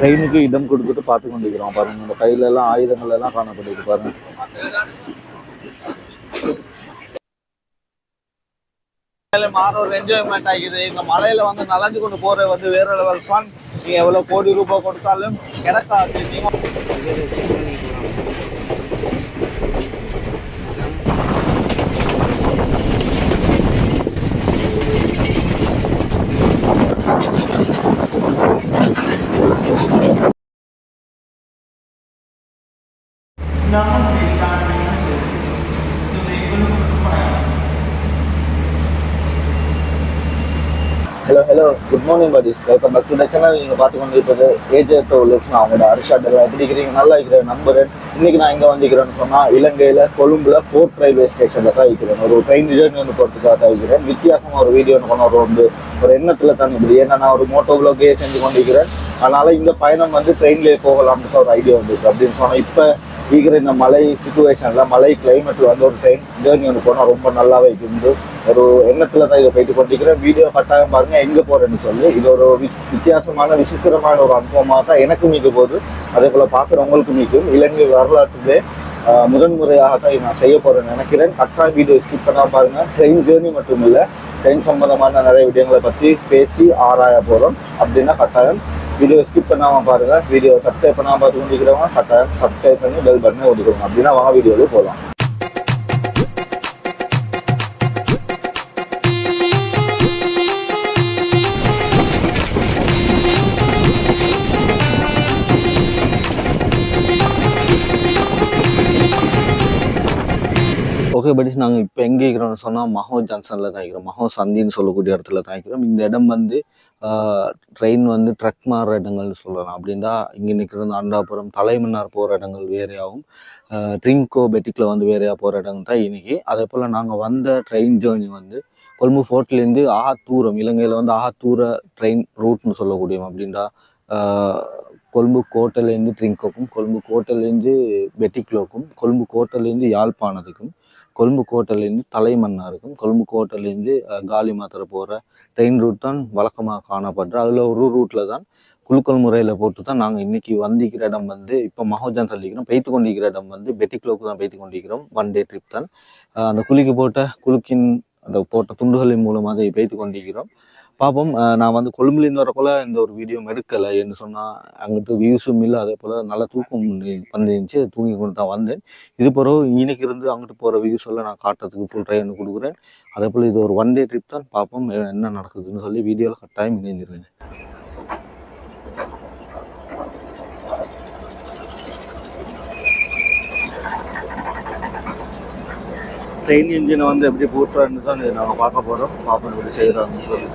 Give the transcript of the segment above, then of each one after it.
ட்ரெயினுக்கு இடம் கொடுத்துட்டு பார்த்து கொண்டிருக்கிறோம். பாருங்க இந்த கையில எல்லாம் ஆயுதங்கள் எல்லாம் காணப்படுது பாருங்க. மாற ஒரு என்ஜாய்மெண்ட் ஆகிது. இந்த மலையில வந்து நலஞ்சு கொண்டு போற வந்து வேற லெவல் ஃபன் நீங்க எவ்வளவு கோடி ரூபாய் கொடுத்தாலும் கிடைக்காது. Good morning welcome back to the channel நீங்கள் பார்த்து கொண்டு இருப்பது ஏஜே டோலர்ஸ் நான் உங்களோட அரிஷாட் எப்படி இருக்கிறீங்க? நல்லா இருக்கிற நம்புறேன். இன்னைக்கு நான் எங்கே வந்திருக்கிறேன்னு சொன்னால் இலங்கையில் கொழும்புல ஃபோர்ட் ரயில்வே ஸ்டேஷனில் தான் இருக்கிறேன். ஒரு ட்ரெயின் ஜேர்னி ஒன்று போகிறதுக்காக தான் இருக்கிறேன். வித்தியாசமாக ஒரு வீடியோ ஒன்று கொண்டு வந்து ஒரு எண்ணத்தில் தான் இப்படி ஏன்னா நான் ஒரு மோட்டோ வ்ளாகே செஞ்சு கொண்டிருக்கிறேன். அதனால் இந்த பயணம் வந்து ட்ரெயின்லேயே போகலாம்னு ஒரு ஐடியா வந்துருக்கு. அப்படின்னு சொன்னால் இப்போ சீக்கிரம் இந்த மலை சுச்சுவேஷனில் மலை கிளைமேட்டில் வந்து ஒரு ட்ரெயின் ஜேர்னி ஒன்று போனால் ரொம்ப நல்லாவே இருந்து ஒரு எண்ணத்தில் தான் இதை போயிட்டு கொண்டிருக்கிறேன் வீடியோ கட்டாயம் பாருங்கள் எங்கே போகிறேன்னு சொல்லி இது ஒரு வி- வித்தியாசமான விசித்திரமான ஒரு அனுபவமாக தான் எனக்கு மீது போகுது அதே போல் பார்க்குறவங்களுக்கு மீக்கும் இலங்கை வரலாற்றுலே முதன்முறையாக தான் இதை நான் செய்ய போகிறேன்னு நினைக்கிறேன். கட்டாயம் வீடியோ ஸ்கிப் பண்ணால் பாருங்கள் ட்ரெயின் ஜேர்னி மட்டும் இல்லை ட்ரெயின் சம்பந்தமான நிறைய விடயங்களை பற்றி பேசி ஆராய போகிறோம் அப்படின்னா கட்டாயம் வீடியோ ஸ்கிப் பண்ணாமல் பாருங்க. வீடியோ சப்ஸ்கிரைப் பண்ணாமல் பார்த்து கொண்டிருக்கிறவங்க கட்டாயம் சப்ஸ்கிரைப் பண்ணி பெல் பட்டனை ஒதுக்கணும் அப்படின்னா வாங்க வீடியோவில் போகலாம் ஓகே படிஸ் நாங்கள் இப்போ எங்கே இருக்கிறோம்னு சொன்னால் மஹோ ஜங்ஷனில் தான் இருக்கிறோம். மஹோ சந்தின்னு சொல்லக்கூடிய இடத்துல தான் இருக்கிறோம். இந்த இடம் வந்து ட்ரெயின் வந்து ட்ரக் மாறுற இடங்கள்னு சொல்லலாம். அப்படின்னா இங்கே நிற்கிறது அண்டாபுரம் தலைமன்னார் போகிற இடங்கள் வேறையாகவும் ட்ரிங்கோ பெட்டிக்கில் வந்து வேறையாக போகிற இடங்கள் தான் இன்றைக்கி. அதே போல் நாங்கள் வந்த ட்ரெயின் ஜேர்னி வந்து கொழும்பு ஃபோர்ட்லேருந்து ஆத்தூரம் இலங்கையில் வந்து ஆத்தூர ட்ரெயின் ரூட்னு சொல்லக்கூடியும் அப்படின்னா கொழும்பு கோட்டையிலேருந்து ட்ரிங்கோக்கும் கொழும்பு கோட்டையிலேருந்து பெட்டிக்லோக்கும் கொழும்பு கோட்டையிலேருந்து யாழ்ப்பாணத்துக்கும் கொழும்பு கோட்டையிலேருந்து தலைமன்னாருக்கும் கொழும்பு கோட்டையிலேருந்து காலி மாத்திரை போகிற ட்ரெயின் ரூட் தான் வழக்கமாக காணப்படுற அதில் ஒரு ரூட்டில் தான் குலுக்கல் முறையில் போட்டு தான் நாங்கள் இன்றைக்கி வந்திக்கிற இடம் வந்து இப்போ மஹோஜான் சொல்லிக்கிறோம் பெய்த்து கொண்டிருக்கிற இடம் வந்து பெட்டிக்ளோக்கு தான் பெய்த்து கொண்டிருக்கிறோம். ஒன் டே ட்ரிப் தான். அந்த குலுக்கி போட்ட குலுக்கின் அந்த போட்ட துண்டுகளின் மூலமாக அதை பெய்த்து கொண்டிருக்கிறோம். பார்ப்போம் நான் வந்து கொழும்புலேருந்து வரக்குள்ள இந்த ஒரு வீடியோ எடுக்கலை. என்று சொன்னால் அங்கிட்டு வியூஸும் இல்லை. அதே போல் நல்லா தூக்கம் வந்துருந்துச்சு தூங்கி கொண்டு தான் வந்தேன். இது பிறகு இன்னைக்கு இருந்து அங்கிட்டு போகிற வியூஸ் எல்லாம் நான் காட்டுறதுக்கு ஃபுல் ட்ரைன் கொடுக்குறேன். அதே போல் இது ஒரு ஒன் டே ட்ரிப் தான். பார்ப்போம் என்ன நடக்குதுன்னு சொல்லி வீடியோவில் கட்டாயம் இணைந்திருங்க. ட்ரெயின் இன்ஜினை வந்து எப்படி பூட்டுறான்னு தான் நாங்கள் பார்க்க போகிறோம் பார்ப்போம் எப்படி செய்கிறாங்கன்னு சொல்லி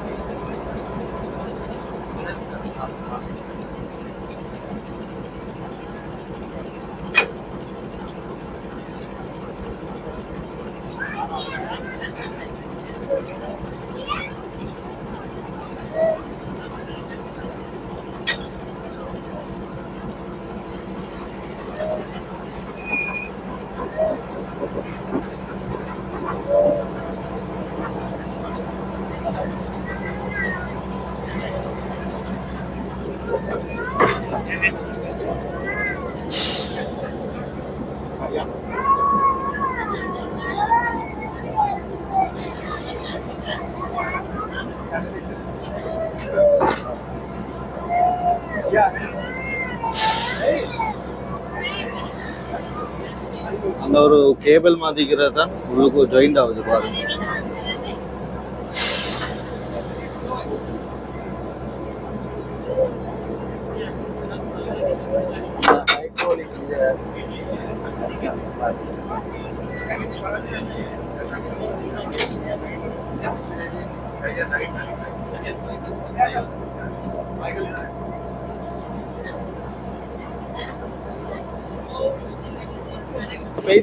அந்த ஒரு கேபிள் மாற்றிக்கிறது தான் உள்ளுக்கு ஜாயிண்ட் ஆகுது பாருங்க.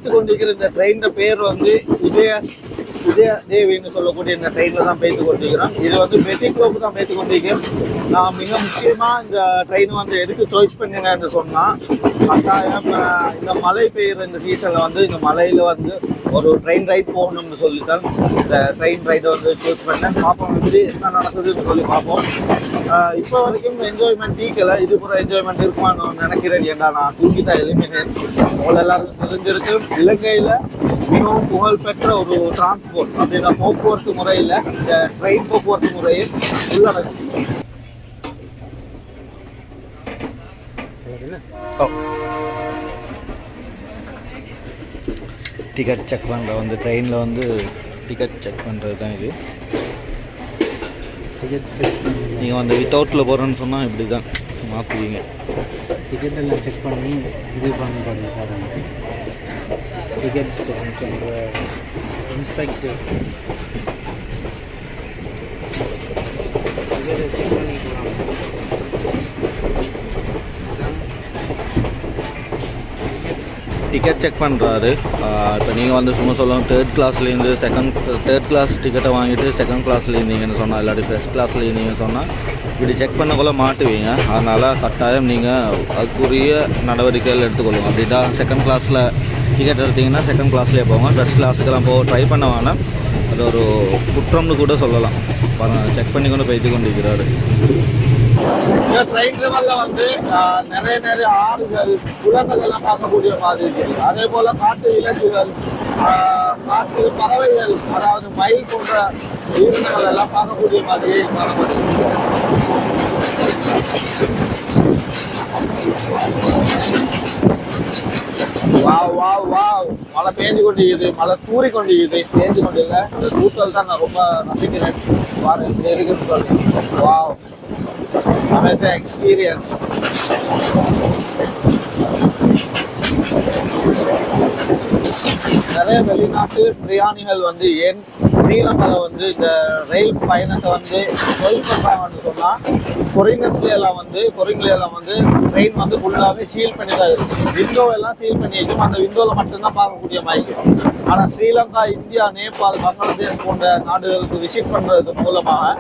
வைத்து கொண்டிருக்கிற இந்த ட்ரெயின் பேர் வந்து விஜயா விஜயா தேவின்னு சொல்லக்கூடிய இந்த ட்ரெயினில் தான் பேத்து கொண்டிருக்கிறோம் இது வந்து பெட்டிக்லோக்கு தான் பேத்து கொண்டிருக்கேன் நான் மிக முக்கியமாக இந்த ட்ரெயின் வந்து எதுக்கு சாய்ஸ் பண்ணினேன்னு சொன்னால் கட்டாயம் இந்த மழை பெய்யுற இந்த சீசனில் வந்து இந்த மலையில் வந்து ஒரு ட்ரெயின் ரைட் போகணும்னு சொல்லித்தான் இந்த ட்ரெயின் ரைடை வந்து சூஸ் பண்ணேன். பார்ப்போம் வந்து என்ன நடக்குதுன்னு சொல்லி பார்ப்போம். இப்போ வரைக்கும் என்ஜாய்மெண்ட் டீக்கல இது கூட என்ஜாய்மெண்ட் இருக்குமான்னு நினைக்கிறேன். ஏன்னா நான் தூக்கி தான் எழுப்பினேன் உங்களை எல்லாருக்கும் தெரிஞ்சிருக்கு. இலங்கையில் மிகவும் புகழ்பெற்ற ஒரு டிரான்ஸ்போர்ட் அப்படின்னா போக்குவரத்து முறையில் இந்த ட்ரெயின் போக்குவரத்து முறையை உள்ளடக்கும். டிக்கெட் செக் பண்ணுற வந்து ட்ரெயினில் வந்து டிக்கெட் செக் பண்ணுறது தான் இது. டிக்கெட் செக் பண்ணி. நீங்கள் வந்து வித்தவுட்டில் போகிறேன்னு சொன்னால் இப்படி தான் மாற்றுவீங்க டிக்கெட் எல்லாம் செக் பண்ணி இது பண்ணுறாங்க சார். டிக்கெட் செக் பண்ணுற இன்ஸ்பெக்டர் டிக்கெட் செக் பண்ணுறாரு இப்போ நீங்கள் வந்து சும்மா சொல்லலாம் தேர்ட் கிளாஸ்லேருந்து செகண்ட் தேர்ட் கிளாஸ் டிக்கெட்டை வாங்கிட்டு செகண்ட் கிளாஸில் இருந்தீங்கன்னு சொன்னால் இல்லாட்டி ஃபஸ்ட் கிளாஸில் இருந்தீங்கன்னு சொன்னால் இப்படி செக் பண்ணக்குள்ள மாட்டுவீங்க. அதனால் கட்டாயம் நீங்கள் அதுக்குரிய நடவடிக்கைகள் எடுத்துக்கொள்ளும் அப்படின்னா செகண்ட் கிளாஸில் டிக்கெட் எடுத்தீங்கன்னா செகண்ட் கிளாஸ்லேயே போங்க. ஃபஸ்ட் கிளாஸுக்கெல்லாம் போக ட்ரை பண்ண வேணாம். அது ஒரு குற்றம்னு கூட சொல்லலாம். செக் பண்ணி கொண்டு போய்த்து கொண்டிருக்கிறாரு. இந்த ட்ரெயின் ட்ராவல்ல வந்து நிறைய நிறைய ஆறுகள் குளங்கள் எல்லாம் பார்க்கக்கூடிய மாதிரி அதே போல காட்டு விலங்குகள் காட்டு பறவைகள் அதாவது மயில் போன்ற உயிரினங்கள் எல்லாம் பார்க்கக்கூடிய மாதிரியே காணப்படுது வாவ் வாவ் வாவ். மழை பேஞ்சு கொண்டிருக்குது மழை தூறி கொண்டிருக்குது பேஞ்சு கொண்டிருக்க இந்த தூத்தல் தான் நான் ரொம்ப ரசிக்கிறேன். பாருங்க இப்படி இருக்குன்னு வாவ். Another எக்ஸ்பீரியன்ஸ் நிறைய வெளிநாட்டு பிரயாணிகள் வந்து ஏன் ஸ்ரீலங்காவில் வந்து இந்த ரயில் பயணத்தை வந்து தொழில் சொன்னால் கொரிங்கஸ்ல எல்லாம் வந்து கொரிங்கில எல்லாம் வந்து ட்ரெயின் வந்து ஃபுல்லாகவே சீல் பண்ணி தான் இருக்கு. விண்டோ எல்லாம் சீல் பண்ணி வைக்கும் அந்த விண்டோவில் மட்டும்தான் பார்க்கக்கூடிய மாதிரி ஆனால் ஸ்ரீலங்கா இந்தியா நேபாள் பங்களாதேஷ் போன்ற நாடுகளுக்கு விசிட் பண்ணுறது மூலமாக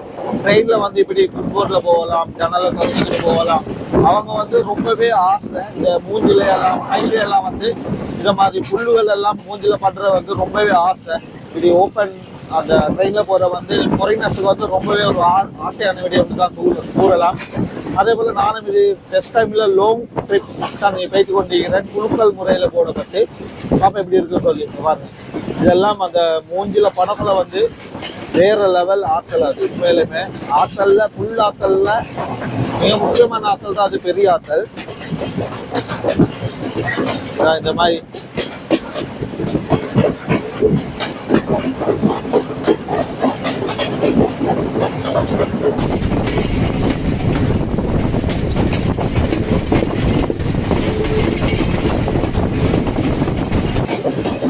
ட்ரெயினில் வந்து இப்படி ஃபுட்போர்டில் போகலாம் ஜன்னலை தொடங்கிட்டு போகலாம். அவங்க வந்து ரொம்பவே ஆசை. இந்த மூஞ்சில எல்லாம் கையில எல்லாம் வந்து இந்த மாதிரி புல்லுகள் எல்லாம் மூஞ்சில பண்றது வந்து ரொம்பவே ஆசை. இப்படி ஓப்பன் அந்த ட்ரெயினில் போகிற வந்து ஃபாரினர்ஸுக்கு வந்து ரொம்பவே ஒரு ஆ- ஆசையான விடயம் வந்து தான் கூற கூறலாம். அதே போல் நானும் இது பெஸ்ட் டைமில் லாங் ட்ரிப் தான் போய்த்து கொண்டிருக்கிறேன். குழுக்கள் முறையில் போடப்பட்டு. பாப்பா எப்படி இருக்குன்னு சொல்லி பாருங்க. இதெல்லாம் அந்த மூஞ்சில் பணத்தில் வந்து வேற லெவல் ஆற்றல் அது உண்மையிலுமே. ஆற்றலில் புல் ஆற்றலில் மிக முக்கியமான ஆற்றல் தான் அது பெரிய ஆற்றல். இந்த மாதிரி.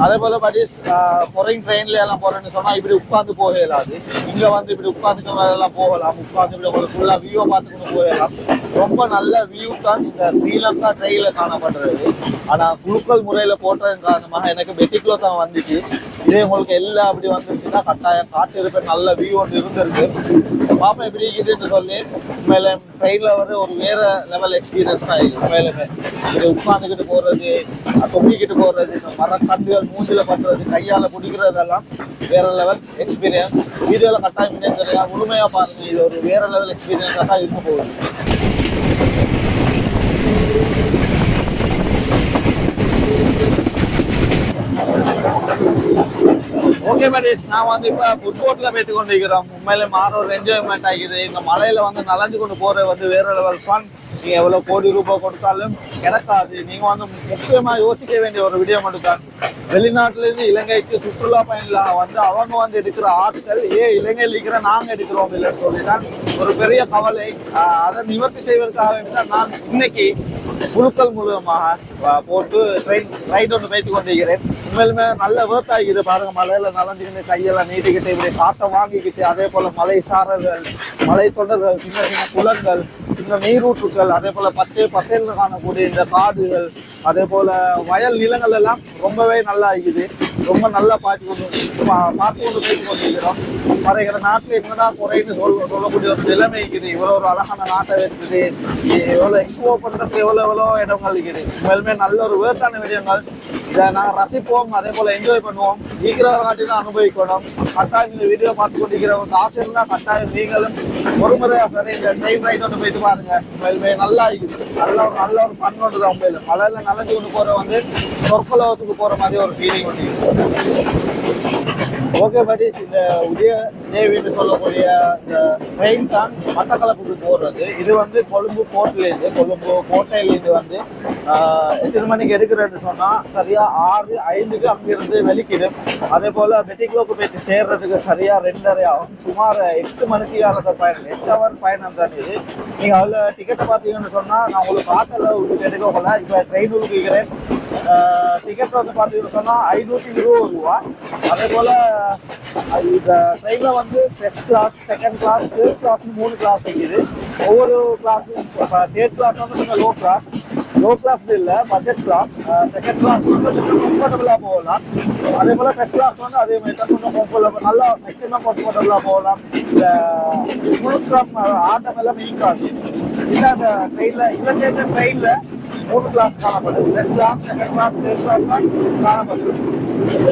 அதே போல படி பொறைங் ட்ரெயின்ல எல்லாம் போறேன்னு சொன்னா இப்படி உட்கார்ந்து போக இயலாது இங்க வந்து இப்படி உட்கார்ந்துக்க எல்லாம் போகலாம். உட்கார்ந்து இப்படி உங்களுக்கு ஃபுல்லா வியூ பார்த்துக்கிட்டு போகலாம். ரொம்ப நல்ல வியூ தான் இந்த ஸ்ரீலங்கா ட்ரெயின்ல காணப்படுறது. ஆனா குழுக்கள் முறையில போட்டதன் காரணமாக எனக்கு பெட்டிக்குள்ள தான் வந்துச்சு. இதே உங்களுக்கு எல்லாம் அப்படி வந்துருச்சுன்னா கட்டாயம் காட்டு இருப்பேன் நல்ல வியூ ஒன்று இருந்திருக்கு. பாப்பா எப்படி இருக்குதுன்னு சொல்லி உண்மையில ட்ரெயின்ல வந்து ஒரு வேற லெவல் எக்ஸ்பீரியன்ஸ் தான் இது உண்மையிலுமே. இது உட்காந்துக்கிட்டு போறது தொங்கிக்கிட்டு போறது இந்த மரக்கண்டுகள் மூஞ்சில பண்றது கையால பிடிக்கிறதெல்லாம் வேற லெவல் எக்ஸ்பீரியன்ஸ் வீடியோல கட்டாயம் தெரியா முழுமையா பாருங்க. இது ஒரு வேற லெவல் எக்ஸ்பீரியன்ஸாக தான் இருக்க போகுது. ஓகே மேடிஸ் நான் வந்து இப்போ ஃபுட்போர்ட்ல கொண்டு கொண்டிருக்கிறோம் உண்மையில மாற ஒரு என்ஜாய்மெண்ட் ஆகிது. இந்த மலையில வந்து நலஞ்சு கொண்டு போற வந்து வேற லெவல் ஃபன் நீங்க எவ்வளவு கோடி ரூபாய் கொடுத்தாலும் கிடைக்காது. நீங்க வந்து முக்கியமா யோசிக்க வேண்டிய ஒரு விடயம் மட்டும்தான் வெளிநாட்டுல இருந்து இலங்கைக்கு சுற்றுலா பயணிகள் வந்து அவங்க வந்து எடுக்கிற ஆட்கள் ஏன் இலங்கையில் இருக்கிற நாங்க எடுக்கிறோம் இல்லைன்னு சொல்லி தான் ஒரு பெரிய கவலை. அதை நிவர்த்தி செய்வதற்காக வேண்டி தான் நான் இன்னைக்கு குழுக்கள் மூலமாக போட்டு ட்ரெயின் ரைட் ஒன்று வைத்து கொண்டிருக்கிறேன். உண்மையிலுமே நல்ல வேர்த் பாருங்க மலையில நலஞ்சுக்கிட்டு கையெல்லாம் நீட்டிக்கிட்டு இப்படி காட்டை வாங்கிக்கிட்டு அதே போல மலை சாரல்கள் மலை தொடர்கள் சின்ன சின்ன குளங்கள் சின்ன நீரூற்றுக்கள் அதே போல பச்சை பசையில் காணக்கூடிய இந்த காடுகள் அதே போல வயல் நிலங்கள் எல்லாம் ரொம்பவே நல்லா இருக்குது ரொம்ப நல்லா பார்த்து கொண்டு பார்த்து கொண்டு போயிட்டு கொண்டிருக்கிறோம் மறைகிற நாட்டில் என்னடா குறைன்னு சொல்ல சொல்லக்கூடிய ஒரு நிலைமை இருக்குது. இவ்வளோ ஒரு அழகான நாட்டை இருக்குது எவ்வளோ எக்ஸ்போ பண்ணுறதுக்கு எவ்வளோ எவ்வளோ இடங்கள் இருக்குது. உண்மையிலுமே நல்ல ஒரு வேர்த்தான விடயங்கள். இதை நாங்கள் ரசிப்போம் அதே போல் என்ஜாய் பண்ணுவோம். இருக்கிறவங்க நாட்டி தான் அனுபவிக்கணும். கட்டாயம் இந்த வீடியோ பார்த்து கொண்டிருக்கிறவங்க ஆசை இருந்தால் கட்டாயம் நீங்களும் ஒரு முறையாக சரி இந்த டைம் ரைட் ஒன்று போயிட்டு பாருங்க. உண்மையிலுமே நல்லா இருக்குது. நல்ல ஒரு நல்ல ஒரு ஃபன் ஒன்று தான் உண்மையில. மலையில நனைஞ்சு கொண்டு போகிற வந்து சொற்பலோகத்துக்கு போகிற மாதிரி ஒரு ஃபீலிங் ஒன்று ஓகே பட்டீஸ் இந்த உதய தேவின்னு சொல்லக்கூடிய இந்த ட்ரெயின் தான் மட்டக்களப்புக்கு போடுறது இது வந்து கொழும்பு போர்ட்லேருந்து கொழும்பு கோட்டையிலேருந்து வந்து எத்தனை மணிக்கு எடுக்கிறதுன்னு சொன்னால் சரியாக ஆறு ஐந்துக்கு அங்கிருந்து வெளிக்கிடும். அதே போல் மெட்டிக்லோக்கு போயிட்டு சேர்றதுக்கு சரியாக ரெண்டரை ஆகும். சுமார் எட்டு மணிக்கு காலத்தை பயணம் எட்டு ஹவர் பயணம் தான் இது. நீங்கள் அதில் டிக்கெட்டை பார்த்தீங்கன்னு சொன்னால் நான் உங்களுக்கு ஆட்டோவில் உங்களுக்கு எடுக்கல இப்போ ட்ரெயின் இருக்கிறேன் டிக்கெட் வந்து பார்த்தீங்கன்னு சொன்னால் ஐநூற்றி இருபது ரூபா. அதே போல் இந்த ட்ரெயினில் வந்து first class second class third class மூணு கிளாஸ் இருக்குது. ஒவ்வொரு கிளாஸும் தேர்ட் கிளாஸ் வந்து கொஞ்சம் லோ கிளாஸ் லோ கிளாஸ் இல்லை பட்ஜெட் கிளாஸ் செகண்ட் கிளாஸ் வந்து கொஞ்சம் கம்ஃபர்டபுளாக போகலாம். அதே போல் ஃபர்ஸ்ட் கிளாஸ் வந்து அதே மாதிரி தான் கொஞ்சம் கம்ஃபர்டபுள் நல்லா மேக்ஸிமம் கம்ஃபர்டபுளாக போகலாம். இந்த முழுக்கம் ஆட்டம் எல்லாம் நீக்காது இல்லை அந்த ட்ரெயினில் இலங்கை ட்ரெயினில் மூணு கிளாஸ் காணப்படுது first class second class third class தான் காணப்படுது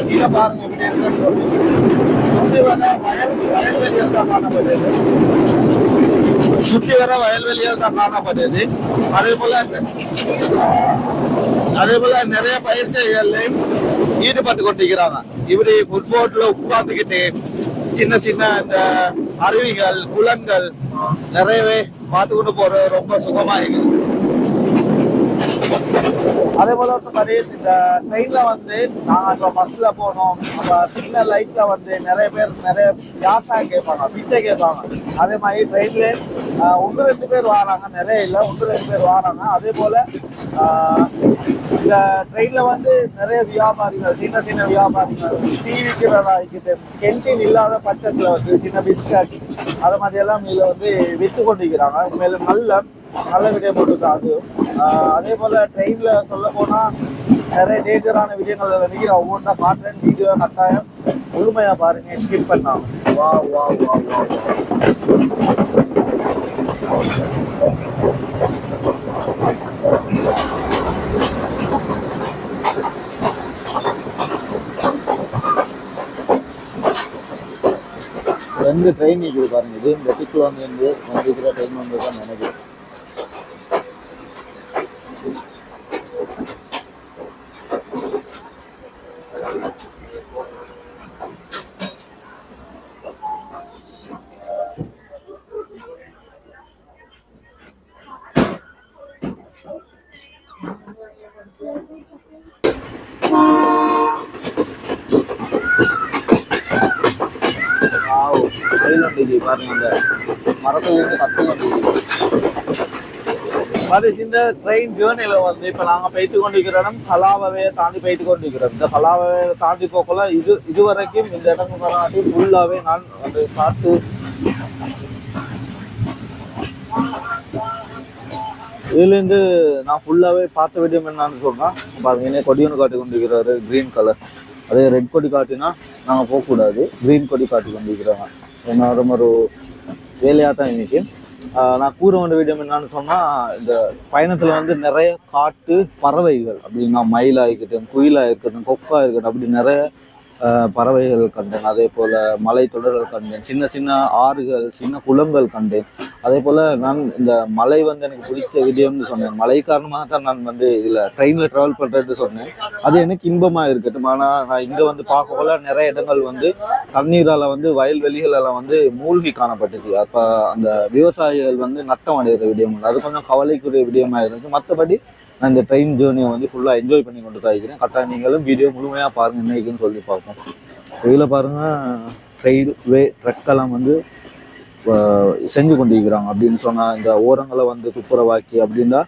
கீழே பாருங்க எப்படி இருக்குன்னு சொல்லி சுற்றி வர வயல் வயல்வெளியில் தான் காணப்படுது சுற்றி வர வயல்வெளியில் தான் காணப்படுது அதே போல அதே போல நிறைய பயிற்சிகள்லையும் ஈடுபட்டு கொண்டிருக்கிறாங்க இப்படி ஃபுட்போர்ட்ல உட்காந்துக்கிட்டு சின்ன சின்ன இந்த அருவிகள் குளங்கள் நிறையவே பார்த்து கொண்டு போறது ரொம்ப சுகமா இருக்குது அதே போல வந்து இந்த ட்ரெயின்ல வந்து நாங்கள் இப்போ பஸ்ல போனோம். அப்ப சின்ன லைட்ல வந்து நிறைய பேர் நிறைய வியாசாயம் கேட்பாங்க பிச்சை கேட்பாங்க. அதே மாதிரி ட்ரெயின்ல ஒன்று ரெண்டு பேர் வராங்க. நிறைய இல்லை ஒன்று ரெண்டு பேர் வராங்க. அதே போல இந்த ட்ரெயின்ல வந்து நிறைய வியாபாரிகள் சின்ன சின்ன வியாபாரிகள் டீ விற்கிறதா இருக்குது கென்டீன் இல்லாத பட்சத்தில் வந்து சின்ன பிஸ்கட் அது மாதிரி எல்லாம் வந்து விற்று கொண்டிருக்கிறாங்க. மேலும் நல்ல நல்ல விடயம் போட்டுருக்கா அது. அதே போல ட்ரெயின்ல சொல்ல போனா நிறைய டேஞ்சரான விஷயங்கள் வரைக்கும் ஒவ்வொன்றா காட்டுறேன் வீடியோ கட்டாயம். முழுமையா பாருங்க ஸ்கிப் பண்ணாம. வா வா வா வா. ரெண்டு ட்ரெயின் இருக்குது பாருங்க. இது இந்த டிக்கு வந்து வந்து வந்துக்கிற ட்ரெயின் வந்து தான் நினைக்கிறேன் வாவ் ட்ரெயின் வண்டிக்கு பாருங்க அந்த மரத்துல இருந்து கத்து வண்டிக்கு மாதிரி இந்த ட்ரெயின் ஜேர்னில வந்து இப்ப நாங்க போயிட்டு கொண்டிருக்கிற இடம் கலாவவே தாண்டி போயிட்டு கொண்டிருக்கிறோம். இந்த கலாவவே தாண்டி போக்கல இது இது வரைக்கும் இந்த இடம் காட்டி ஃபுல்லாவே நான் வந்து பார்த்து இதுலேருந்து நான் ஃபுல்லாகவே பார்த்த விடியம் என்னன்னு சொன்னால் பாருங்க என்ன கொடி காட்டி கொண்டிருக்கிறாரு க்ரீன் கலர் அதே ரெட் கொடி காட்டினா நாங்கள் போகக்கூடாது. க்ரீன் கொடி காட்டி கொண்டிருக்கிறாங்க ரொம்ப ஒரு வேலையாக தான் இன்னைக்கு. நான் கூற வேண்டிய விடம் என்னன்னு சொன்னால் இந்த பயணத்தில் வந்து நிறைய காட்டு பறவைகள் அப்படின்னா மயிலாக இருக்கட்டும் குயிலாக இருக்கட்டும் கொக்கா இருக்கட்டும் அப்படி நிறைய பறவைகள் கண்டேன். அதே போல் மலை தொடர்கள் கண்டேன். சின்ன சின்ன ஆறுகள் சின்ன குளங்கள் கண்டேன். அதே போல் நான் இந்த மலை வந்து எனக்கு பிடிச்ச விடயம்னு சொன்னேன். மழை காரணமாக தான் நான் வந்து இதில் ட்ரெயினில் ட்ராவல் பண்ணுறது சொன்னேன். அது எனக்கு இன்பமாக இருக்கட்டும். ஆனால் நான் இங்கே வந்து பார்க்கக்குள்ள நிறைய இடங்கள் வந்து தண்ணீரால் வந்து வயல்வெளிகளெல்லாம் வந்து மூழ்கி காணப்பட்டுச்சு. அப்போ அந்த விவசாயிகள் வந்து நட்டம் அடைகிற விடயம் அது கொஞ்சம் கவலைக்குரிய விடயமாக இருந்துச்சு மற்றபடி நான் இந்த ட்ரெயின் ஜேர்னியை வந்து ஃபுல்லாக என்ஜாய் பண்ணி கொண்டு தான் இருக்கிறேன் கரெக்டாக நீங்களும் வீடியோ முழுமையாக பாருங்க என்ன சொல்லி பார்ப்போம். இதில் பாருங்கள் வே ட்ரக்கெல்லாம் வந்து செஞ்சு கொண்டிருக்கிறாங்க. அப்படின்னு சொன்னால் இந்த ஓரங்களை வந்து துப்புரவாக்கி அப்படின்னா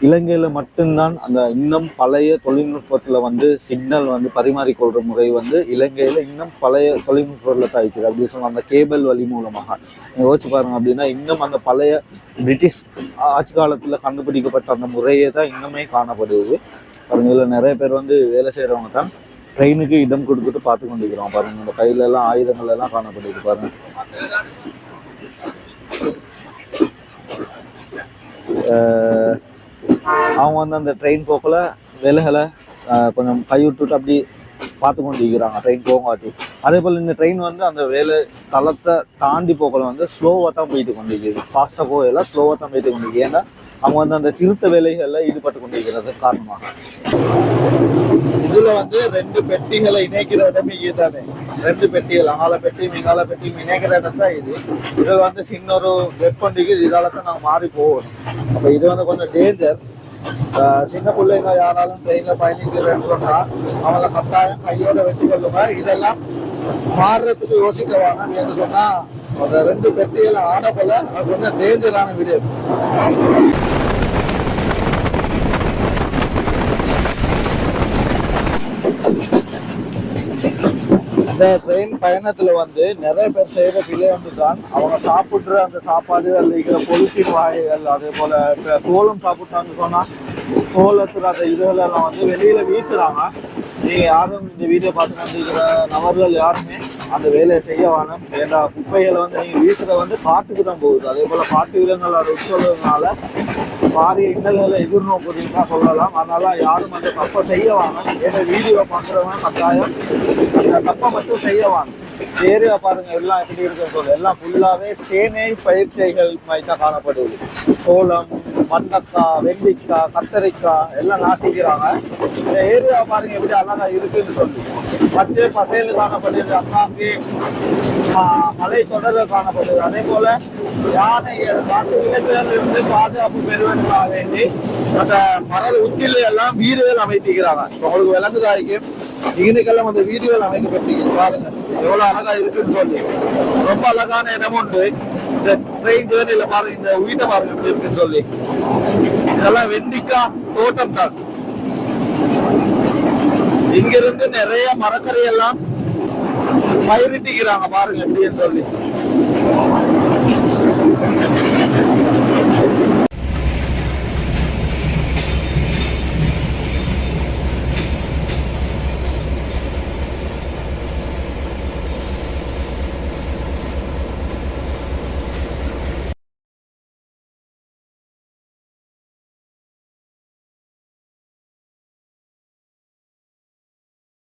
இலங்கையில் மட்டும்தான் அந்த இன்னும் பழைய தொழில்நுட்பத்தில் வந்து சிக்னல் வந்து பரிமாறிக்கொள்கிற முறை வந்து இலங்கையில் இன்னும் பழைய தொழில்நுட்பத்தில் தாய்க்குது அப்படின்னு சொன்னால் அந்த கேபிள் வழி மூலமாக. நீங்கள் யோசிச்சு பாருங்க அப்படின்னா இன்னும் அந்த பழைய பிரிட்டிஷ் ஆட்சி காலத்தில் கண்டுபிடிக்கப்பட்ட அந்த முறையே தான் இன்னுமே காணப்படுது. பாருங்க இதில் நிறைய பேர் வந்து வேலை செய்கிறவங்க தான் ட்ரெயினுக்கு இடம் கொடுத்துட்டு பார்த்து கொண்டிருக்கிறோம் பாருங்க நம்ம கையில எல்லாம் ஆயுதங்கள் எல்லாம் காணப்படுது. பாருங்க. அஹ் அவங்க வந்து அந்த ட்ரெயின் போக்கில் வேலைகளை கொஞ்சம் கைவிட்டுட்டு அப்படி பார்த்து கொண்டு இருக்கிறாங்க ட்ரெயின் போகாட்டி. அதே போல் இந்த ட்ரெயின் வந்து அந்த வேலை தளத்தை தாண்டி போக்கில் வந்து ஸ்லோவாக தான் போயிட்டு கொண்டிருக்குது ஃபாஸ்ட்டாக போகல ஸ்லோவாக தான் போயிட்டு கொண்டு ஏன்னா அவங்க வந்து அந்த திருத்த வேலைகளில் ஈடுபட்டு கொண்டிருக்கிறது காரணமாக. இதுல வந்து ரெண்டு பெட்டிகளை இணைக்கிற இடம் இதுதானே? ரெண்டு பெட்டிகள் அங்கால பெட்டி மிங்கால பெட்டி இணைக்கிற இடம் தான் இது. இதில் வந்து சின்ன ஒரு வெப்பண்டிக்கு இதால தான் நாங்கள் மாறி போகணும். அப்போ இது வந்து கொஞ்சம் டேஞ்சர் சின்ன பிள்ளைங்க யாராலும் ட்ரெயினில் பயணிக்கிறேன்னு சொன்னா அவங்கள கட்டாயம் கையோட வச்சுக்கொள்ளுங்க. இதெல்லாம் மாறுறதுக்கு யோசிக்க வேணாம் என்று சொன்னா அந்த ரெண்டு பெட்டிகள் ஆன போல அது கொஞ்சம் டேஞ்சரான வீடு இந்த ட்ரெயின் பயணத்துல வந்து நிறைய பேர் செய்யற பிள்ளை வந்து தான் அவங்க சாப்பிடுற அந்த சாப்பாடு அதில் இருக்கிற பொலித்தீன் வாய்கள் அதே போல சோளம் சாப்பிட்டான்னு சொன்னா சோளத்துல அந்த இதுகள் எல்லாம் வந்து வெளியில வீசுறாங்க. நீங்க யாரும் இந்த வீடியோ பார்த்து இருக்கிற நபர்கள் யாருமே அந்த வேலையை செய்ய வேணும். ஏன்னா குப்பைகளை வந்து நீங்க வீசுறது வந்து காட்டுக்கு தான் போகுது. அதே போல காட்டு விலங்குகள் அதை உட்கொள்வதனால பாரிய இன்னல்களை எதிர்நோக்குதுன்னு தான் சொல்லலாம். அதனால யாரும் அந்த தப்பை செய்ய வாங்க ஏன்னா வீடியோ பார்க்குறவங்க கட்டாயம். அந்த தப்பை மட்டும் செய்ய வாங்க ஏரியா பாருங்க எல்லாம் எப்படி இருக்குன்னு சொல்லு. எல்லாம் ஃபுல்லாவே தேனை பயிற்சிகள் மாதிரி தான் காணப்படுது. சோளம் மண்ணக்காய் வெண்டைக்காய் கத்தரிக்காய் எல்லாம் நாட்டிக்கிறாங்க. இந்த ஏரியா பாருங்க எப்படி அழகா இருக்குன்னு சொல்லி. பச்சை பசேல் காணப்படுது அங்காங்கே மலை தொடர காணப்படுது அதே போல யானைகள் காட்டு விலங்குகள் இருந்து பாதுகாப்பு பெறுவதற்காக வேண்டி அந்த மரல் உச்சில எல்லாம் வீடுகள் அமைத்திக்கிறாங்க உங்களுக்கு விலங்குதாய்க்கு இன்னைக்கெல்லாம் அந்த வீடுகள் அமைக்கப்பட்டிருக்கு. பாருங்க எவ்வளவு அழகா இருக்குன்னு சொல்லி. ரொம்ப அழகான இடம் உண்டு. இந்த ட்ரெயின் ஜேர்னில பாருங்க இந்த வீட்டை பாருங்க எப்படி இருக்குன்னு சொல்லி. இதெல்லாம் வெண்டிக்காய் தோட்டம் தான் இங்கிருந்து நிறைய மரக்கறி எல்லாம் பயிரிட்டிக்கிறாங்க பாருங்க எப்படின்னு சொல்லி.